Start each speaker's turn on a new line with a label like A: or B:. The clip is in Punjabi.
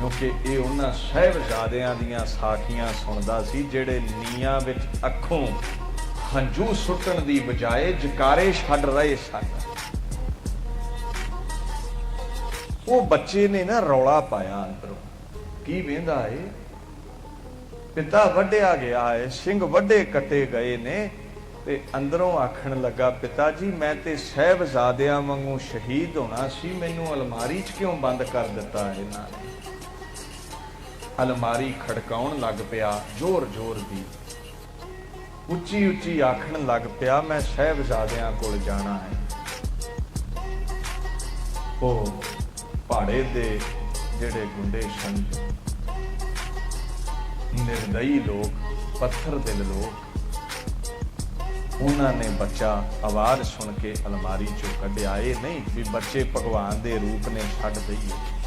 A: ਕਿਉਂਕਿ ਇਹ ਉਹਨਾਂ ਸਹਿਬਜ਼ਾਦਿਆਂ ਦੀਆਂ ਸਾਖੀਆਂ ਸੁਣਦਾ ਸੀ, ਜਿਹੜੇ ਨੀਆਂ ਵਿੱਚ ਅੱਖੋਂ ਹੰਝੂ ਸੁੱਟਣ ਦੀ ਬਜਾਏ ਜਕਾਰੇ ਛੱਡ ਰਹੇ ਸਨ। ਉਹ ਬੱਚੇ ਨੇ ਨਾ ਰੌਲਾ ਪਾਇਆ ਅੰਦਰੋਂ। ਕੀ ਵੇਂਦਾ ਏ? ਪਿਤਾ ਵੱਢਿਆ ਗਿਆ ਏ, ਸਿੰਘ ਵੱਡੇ ਕੱਟੇ ਗਏ ਨੇ ਤੇ ਅੰਦਰੋਂ ਆਖਣ ਲੱਗਾ, ਪਿਤਾ ਜੀ, ਮੈਂ ਤੇ ਸਹਿਬਜ਼ਾਦਿਆਂ ਵਾਂਗੂ ਸ਼ਹੀਦ ਹੋਣਾ ਸੀ, ਮੈਨੂੰ ਅਲਮਾਰੀ 'ਚ ਕਿਉਂ ਬੰਦ ਕਰ ਦਿੱਤਾ ਇਹਨਾਂ ਨੇ? ਅਲਮਾਰੀ ਖੜਕਾਉਣ ਲੱਗ ਪਿਆ ਜ਼ੋਰ-ਜ਼ੋਰ ਦੀ। ਉੱਚੀ ਉੱਚੀ ਆਖਣ ਲੱਗ ਪਿਆ, ਮੈਂ ਸਹਿਬਜ਼ਾਦਿਆਂ ਕੋਲ ਜਾਣਾ ਹੈ। ਉਹ ਪਹਾੜੇ ਦੇ ਜਿਹੜੇ ਗੁੰਡੇ ਸਨ, ਨਿਰਦਈ ਲੋਕ, ਪੱਥਰ ਦਿਲ ਲੋਕ, ਉਹਨਾਂ ਨੇ ਬੱਚਾ ਆਵਾਜ਼ ਸੁਣ ਕੇ ਅਲਮਾਰੀ ਚੋਂ ਕੱਢਿਆ ਇਹ ਨਹੀਂ ਵੀ ਬੱਚੇ ਭਗਵਾਨ ਦੇ ਰੂਪ ਨੇ, ਛੱਡ ਦਈਏ।